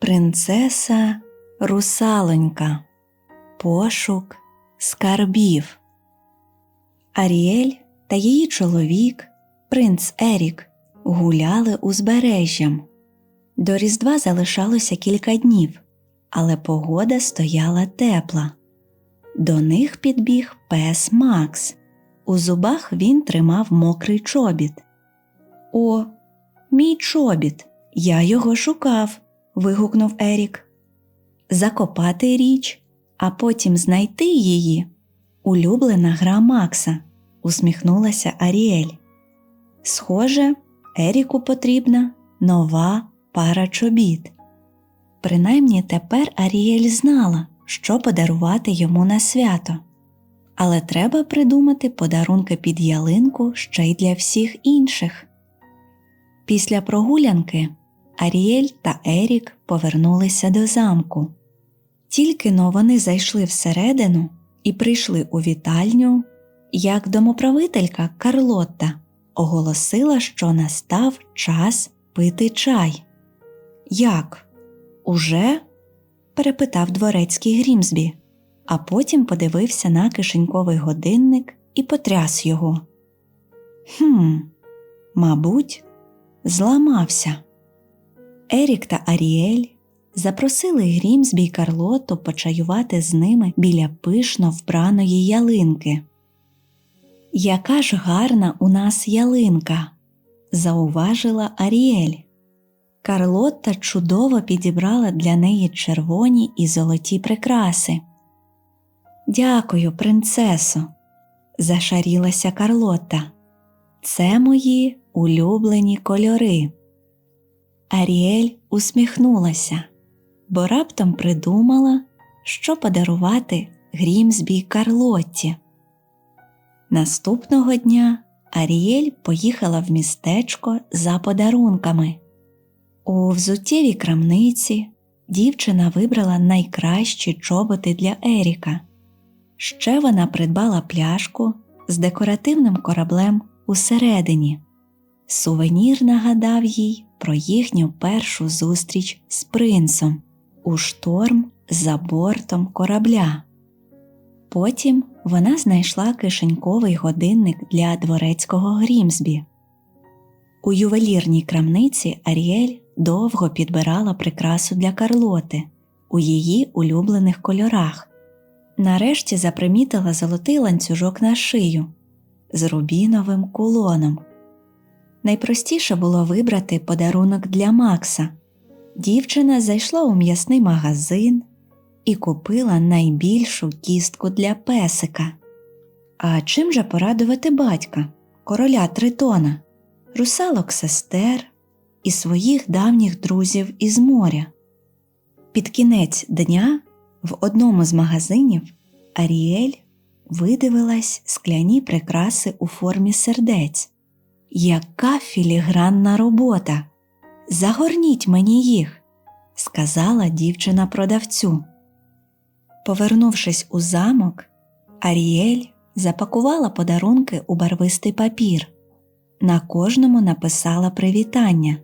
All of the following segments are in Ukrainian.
Принцеса Русалонька. Пошук скарбів. Аріель та її чоловік, принц Ерік, гуляли узбережжям. До Різдва залишалося кілька днів, але погода стояла тепла. До них підбіг пес Макс. У зубах він тримав мокрий чобіт. О, мій чобіт! Я його шукав. Вигукнув Ерік. Закопати річ, а потім знайти її. Улюблена гра Макса, усміхнулася Аріель. Схоже, Еріку потрібна нова пара чобіт. Принаймні тепер Аріель знала, що подарувати йому на свято. Але треба придумати подарунки під ялинку ще й для всіх інших. Після прогулянки Аріель та Ерік повернулися до замку. Тільки но вони зайшли всередину і прийшли у вітальню, як домоправителька Карлотта оголосила, що настав час пити чай. Як? Уже? перепитав дворецький Грімсбі, а потім подивився на кишеньковий годинник і потряс його. Хм, мабуть, зламався. Ерік та Аріель запросили Грімсбі й Карлоту почаювати з ними біля пишно вбраної ялинки. Яка ж гарна у нас ялинка, зауважила Аріель. Карлотта чудово підібрала для неї червоні і золоті прикраси. Дякую, принцесо, зашарілася Карлотта. Це мої улюблені кольори. Аріель усміхнулася, бо раптом придумала, що подарувати Грімсбі Карлотті. Наступного дня Аріель поїхала в містечко за подарунками. У взуттєвій крамниці дівчина вибрала найкращі чоботи для Еріка. Ще вона придбала пляшку з декоративним кораблем усередині. Сувенір нагадав їй про їхню першу зустріч з принцем у шторм за бортом корабля. Потім вона знайшла кишеньковий годинник для дворецького Грімсбі. У ювелірній крамниці Аріель довго підбирала прикрасу для Карлоти у її улюблених кольорах. Нарешті запримітила золотий ланцюжок на шию з рубіновим кулоном. Найпростіше було вибрати подарунок для Макса. Дівчина зайшла у м'ясний магазин і купила найбільшу кістку для песика. А чим же порадувати батька, короля Тритона, русалок сестер і своїх давніх друзів із моря? Під кінець дня в одному з магазинів Аріель видивилась скляні прикраси у формі сердець. Яка філігранна робота! Загорніть мені їх, сказала дівчина продавцю. Повернувшись у замок, Аріель запакувала подарунки у барвистий папір. На кожному написала привітання.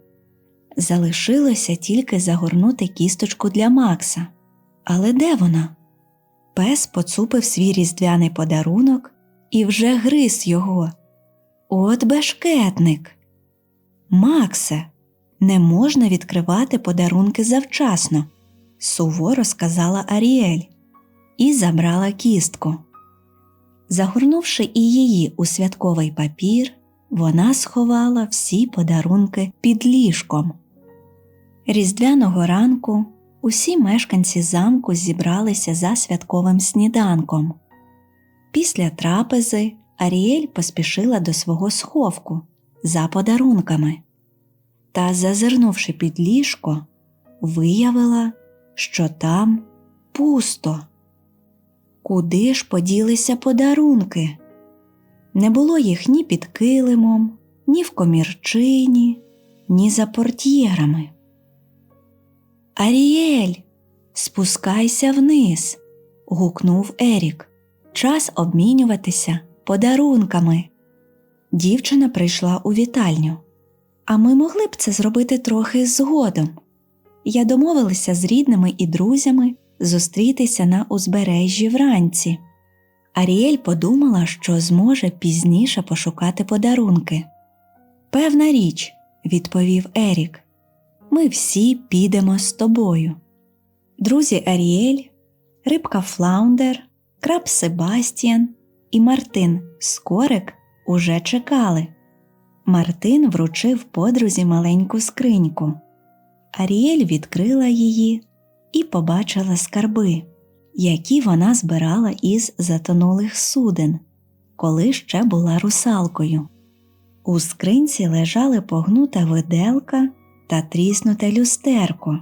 Залишилося тільки загорнути кісточку для Макса. Але де вона? Пес поцупив свій різдвяний подарунок і вже гриз його. От бешкетник. Максе, не можна відкривати подарунки завчасно, суворо сказала Аріель і забрала кістку. Загорнувши і її у святковий папір, вона сховала всі подарунки під ліжком. Різдвяного ранку усі мешканці замку зібралися за святковим сніданком. Після трапези Аріель поспішила до свого сховку за подарунками та, зазирнувши під ліжко, виявила, що там пусто. Куди ж поділися подарунки? Не було їх ні під килимом, ні в комірчині, ні за портьєрами. Аріель, спускайся вниз, гукнув Ерік. Час обмінюватися подарунками. Дівчина прийшла у вітальню. А ми могли б це зробити трохи згодом. Я домовилася з рідними і друзями зустрітися на узбережжі вранці. Аріель подумала, що зможе пізніше пошукати подарунки. Певна річ, відповів Ерік. Ми всі підемо з тобою. Друзі Аріель, рибка Флаундер, краб Себастіан і Мартин Скорик уже чекали. Мартин вручив подрузі маленьку скриньку. Аріель відкрила її і побачила скарби, які вона збирала із затонулих суден, коли ще була русалкою. У скринці лежали погнута виделка та тріснуте люстерко.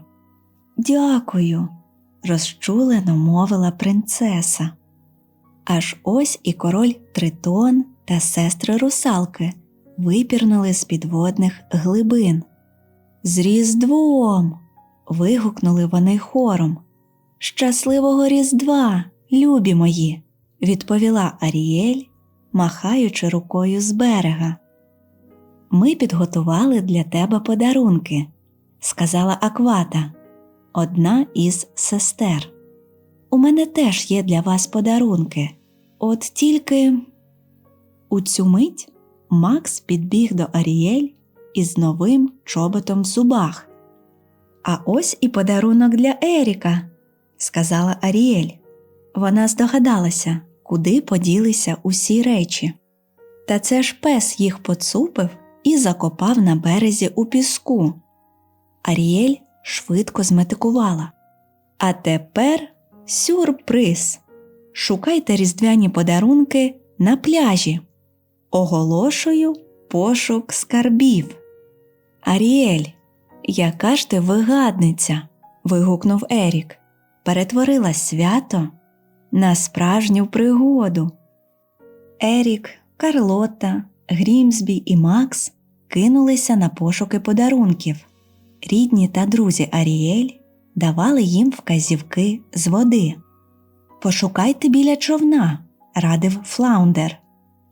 Дякую, розчулено мовила принцеса. Аж ось і король Тритон та сестри русалки випірнули з підводних глибин. З Різдвом. вигукнули вони хором. Щасливого Різдва, любі мої, відповіла Аріель, махаючи рукою з берега. Ми підготували для тебе подарунки, сказала Аквата, одна із сестер. У мене теж є для вас подарунки. От тільки у цю мить Макс підбіг до Аріель із новим чоботом в зубах. А ось і подарунок для Еріка, сказала Аріель. Вона здогадалася, куди поділися усі речі. Та це ж пес їх поцупив і закопав на березі у піску. Аріель швидко зметикувала. А тепер сюрприз. Шукайте різдвяні подарунки на пляжі. Оголошую пошук скарбів. Аріель, яка ж ти вигадниця? вигукнув Ерік. Перетворила свято на справжню пригоду. Ерік, Карлота, Грімсбі і Макс кинулися на пошуки подарунків. Рідні та друзі Аріель давали їм вказівки з води. Пошукайте біля човна, радив Флаундер,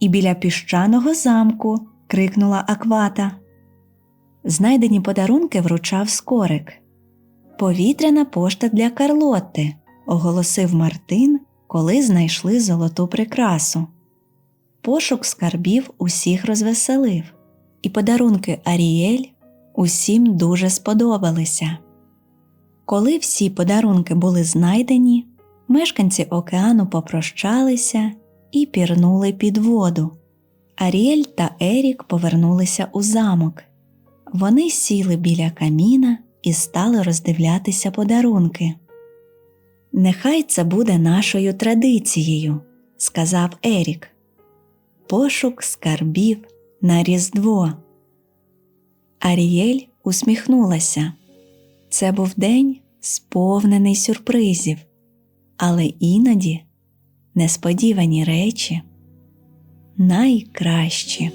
і біля піщаного замку. крикнула Аквата. Знайдені подарунки вручав скорик. Повітряна пошта для Карлотти, оголосив Мартин, коли знайшли золоту прикрасу. Пошук скарбів усіх розвеселив, і подарунки Аріель усім дуже сподобалися. Коли всі подарунки були знайдені, мешканці океану попрощалися і пірнули під воду. Аріель та Ерік повернулися у замок. Вони сіли біля каміна і стали роздивлятися подарунки. Нехай це буде нашою традицією, сказав Ерік. Пошук скарбів на Різдво. Аріель усміхнулася. Це був день сповнений сюрпризів, але іноді несподівані речі найкращі.